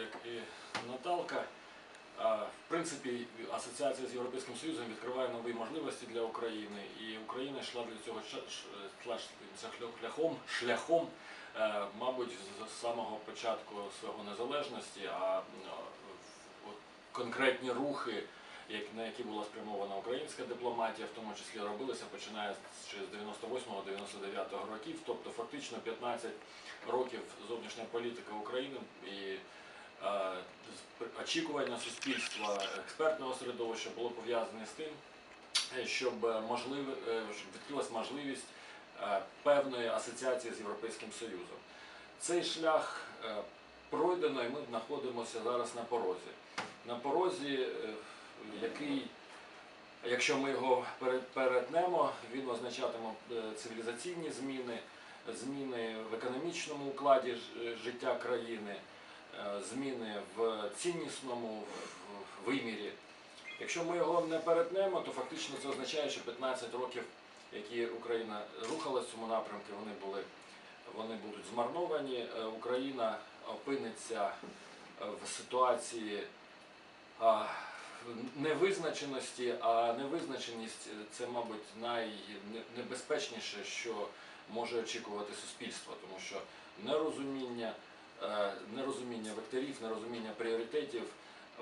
як і Наталка. В принципі, асоціація з Європейським Союзом відкриває нові можливості для України, і Україна йшла для цього шляхом, шляхом, е, мабуть, з самого початку свого незалежності, а е, конкретні рухи, на які була спрямована українська дипломатія, в тому числі робилися починає з 98-99 років, тобто фактично 15 років зовнішня політика України і очікування суспільства, експертного середовища було пов'язане з тим, е, щоб е, можливо, е, щоб відкрилась можливість е, певної асоціації з Європейським Союзом. Цей шлях е, пройдено, і ми знаходимося зараз на порозі. На порозі, е, який, якщо ми його перетнемо, він означатиме е, цивілізаційні зміни, зміни в економічному укладі життя країни, е, зміни в ціннісному вимірі. Якщо ми його не перетнемо, то фактично це означає, що 15 років, які Україна рухалась в цьому напрямку, вони були вони будуть змарновані. Е, Україна опиниться е, в ситуації невизначеності, а невизначеність е, це, мабуть, найнебезпечніше, що може очікувати суспільство, тому що нерозуміння, е, нерозуміння нерозуміння пріоритетів,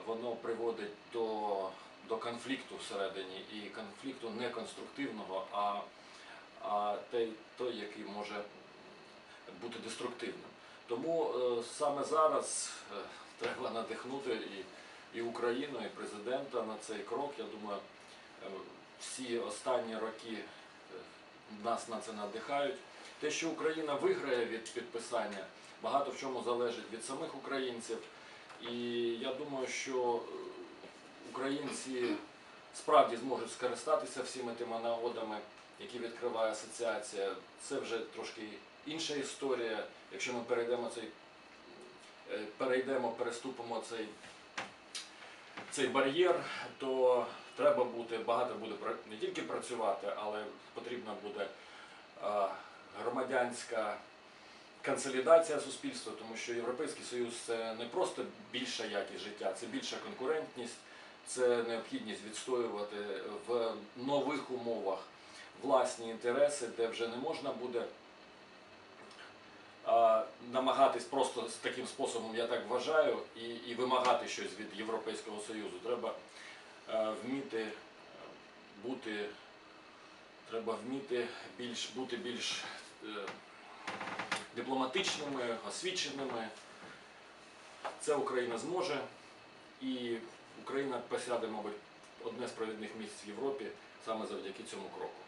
воно приводить до, до конфлікту всередині і конфлікту не конструктивного, а, а той, той, який може бути деструктивним. Тому е, саме зараз е, треба надихнути і, і Україну, і президента на цей крок. Я думаю, е, всі останні роки е, нас на це надихають. Те, що Україна виграє від підписання, багато в чому залежить від самих українців. І я думаю, що е, українці справді зможуть скористатися всіми тими нагодами, які відкриває асоціація. Це вже трошки інша історія. Якщо ми перейдемо цей, е, перейдемо, переступимо цей, цей бар'єр, то треба буде багато буде не тільки працювати, але потрібна буде громадянська консолідація суспільства, тому що Європейський Союз це не просто більша якість життя, це більша конкурентність, це необхідність відстоювати в нових умовах власні інтереси, де вже не можна буде намагатись просто таким способом, я так вважаю, і, і вимагати щось від Європейського Союзу. Треба вміти бути, треба вміти більш бути більш е, дипломатичними, освіченими. Це Україна зможе, і Україна посяде, мабуть, одне з провідних місць в Європі саме завдяки цьому кроку.